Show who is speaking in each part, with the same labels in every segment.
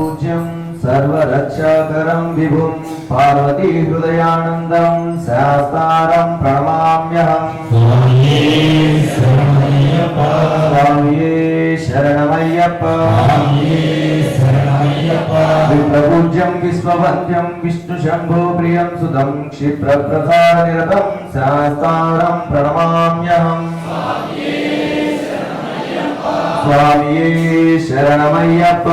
Speaker 1: पूज्यं सर्वरक्षाकरं विभुं पार्वतीहृदयानन्दं शास्तारं प्रणमाम्यहम् स्वामिये शरणमय्यप्प विप्रपूज्यं विश्ववन्द्यं विष्णुशम्भो प्रियं सुतं क्षिप्रप्रसारनिरतं शास्तारं प्रणमाम्यहम् స్వామియే శరణమయ్యప్ప.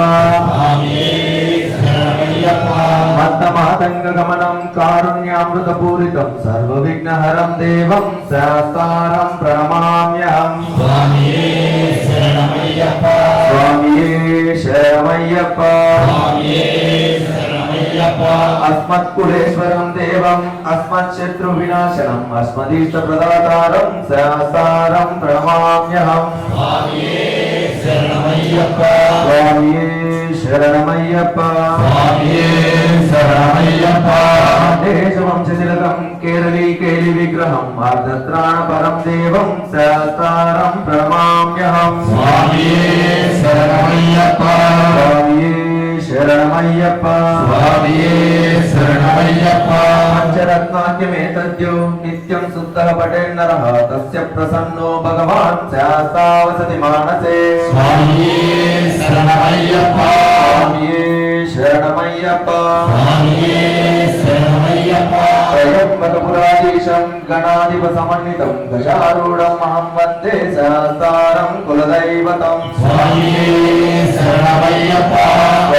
Speaker 1: భక్తమహతంగ గమనం కారుణ్యామృత పూరితం సర్వ విఘ్నహరం దేవం శాస్తారం ప్రణమామ్యహం.
Speaker 2: స్వామియే శరణమయ్యప్ప.
Speaker 1: స్వామియే
Speaker 2: శరణమయ్యప్ప.
Speaker 1: అస్మత్కులేశ్వరం దేవం అస్మత్శత్రు వినాశనం అస్మదీష్ట ప్రదాతారం శాస్తారం ప్రణమామ్యహం.
Speaker 2: స్వామియే अस्मच्छत्रुविनाशनम् अस्मदीष्टप्रदातारं
Speaker 1: शास्तारं प्रणमाम्यहम्
Speaker 2: स्वामिये शरणमय्यप्प
Speaker 1: देशवंशतिलकं केरली केलि विग्रहम् अर्धत्राणपरं देवं शास्तारं प्रणमाम्यहम्
Speaker 2: स्वामिये शरणमय्यप्प
Speaker 1: पञ्चरत्नाद्यमेतद्यो नित्यं शुद्धः पठेन्नरः तस्य प्रसन्नो भगवान् शास्तावसति मानसे
Speaker 2: स्वामिये शरणमय्यप्प
Speaker 1: त्रयम्बकपुराधीशं गणाधिपसमन्वितं गजारूढम् अहं वन्दे शास्तारं कुलदैवतम्
Speaker 2: स्वामिये शरणमय्यप्प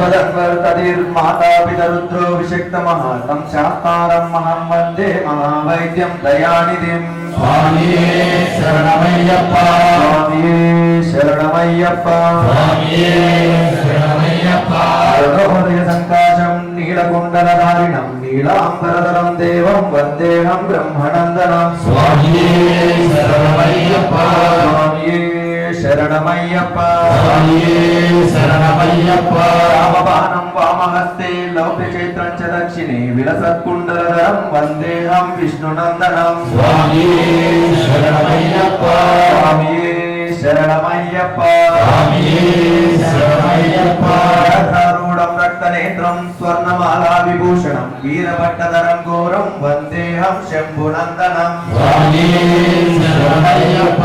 Speaker 1: तदेर् मातापितरुद्रोऽभिषिक्तमः तं शास्तारम् महं वन्दे महावैद्यं दयानिधिम्
Speaker 2: स्वामिये शरणमय्यप्पा
Speaker 1: स्वामिये शरणमय्यप्पा
Speaker 2: स्वामिये शरणमय्यप्पा
Speaker 1: हृदयसङ्काशम् नीलकुण्डलधारिणम् नीलाम्बरधरम् देवम् वन्देहम् ब्रह्मणन्दनम्
Speaker 2: स्वामिये शरणमय्यप्पा
Speaker 1: శరణమయ్యప్ప. రామబాణం వామహస్తే లౌక్య చైత్రం చ దక్షిణే విలసత్కుండలధరం వందేహం విష్ణునందనం.
Speaker 2: స్వామియే శరణమయ్యప్ప.
Speaker 1: రత్నారూఢం రక్తనేత్రం స్వర్ణమాలా విభూషణం వీరభట్టధరం ఘోరం వందేహం శంభునందనం.
Speaker 2: స్వామియే శరణమయ్యప్ప.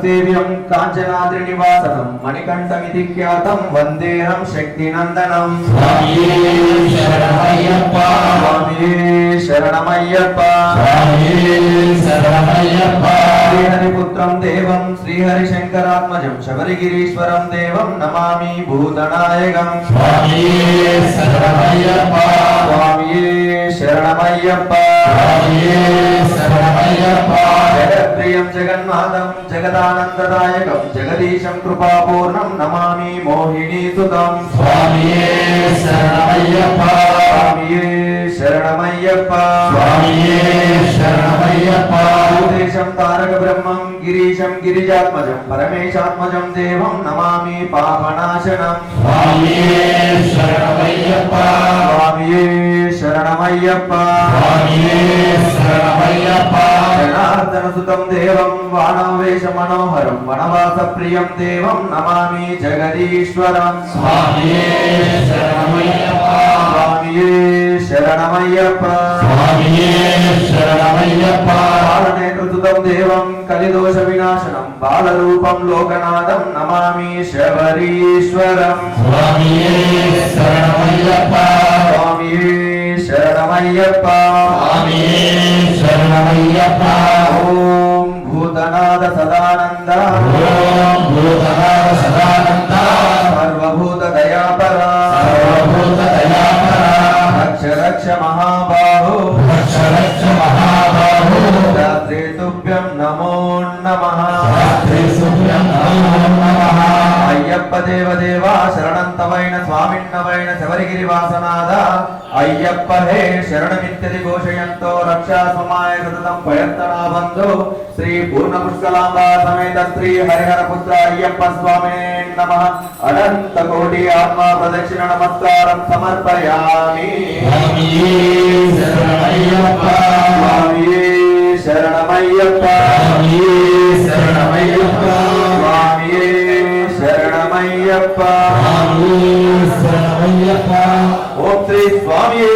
Speaker 1: స్వామియే శరణమయ్యప్ప భూతపేతాల సంసేవ్యం కాంచనాద్రి నివాసనం మణికంఠమితి ఖ్యాతం వందేహం శక్తినందనం
Speaker 2: స్వామియే శరణమయ్యప్ప
Speaker 1: శ్రీహరిపుత్రం దేవం శ్రీహరిశంకరాత్మజం శబరిగిరీశ్వరం దేవం నమామి భూతనాయకం
Speaker 2: స్వామియే శరణమయ్యప్ప.
Speaker 1: జగత్ప్రియం జగన్మాతం జగదానందదాయకం జగదీశం కృపాపూర్ణం నమామి మోహినీ సుతం
Speaker 2: స్వామియే శరణమయ్యప్ప.
Speaker 1: భూతేశం తారక బ్రహ్మం గిరీశం గిరిజాత్మజం పరమేశాత్మజం దేవం నమామి పాపనాశనం।
Speaker 2: స్వామియే
Speaker 1: శరణమయ్యప్ప। జనార్దన సుతం దేవం వానవేశ మనోహరం వనవాస ప్రియం దేవం నమామి జగదీశ్వరం।
Speaker 2: స్వామియే
Speaker 1: శరణమయ్యప్ప। బాలనేతృతుతం దేవం కలిదోష వినాశనం బాలరూపం లోకనాథం నమామి శబరీశ్వరం.
Speaker 2: స్వామియే శరణమయ్యప్ప.
Speaker 1: ఓం భూతనాథ సదానంద. సర్వభూత దయాపర. రక్ష రక్ష మహాబాహు.
Speaker 2: దాత్రే
Speaker 1: తుభ్యం నమో నమః. అయ్యప్ప దేవదేవ శరణంతమైన స్వామిన్నవైన శబరిగిరి వాసనాద అయ్యప్ప హే శరణమిత్యది ఘోషయంతో రక్షా సుమాయ బంధు శ్రీ పూర్ణ పుష్కలాంబ సమేత శ్రీ హరిహర పుత్ర అయ్యప్ప స్వామినే నమ. అనంత కోటి ఆత్మ ప్రదక్షిణ నమస్కారం సమర్పయామి.
Speaker 2: శరణమయ్యప్ప స్వామియే శరణమయ్యప్ప
Speaker 1: ఓం శ్రీ స్వామియే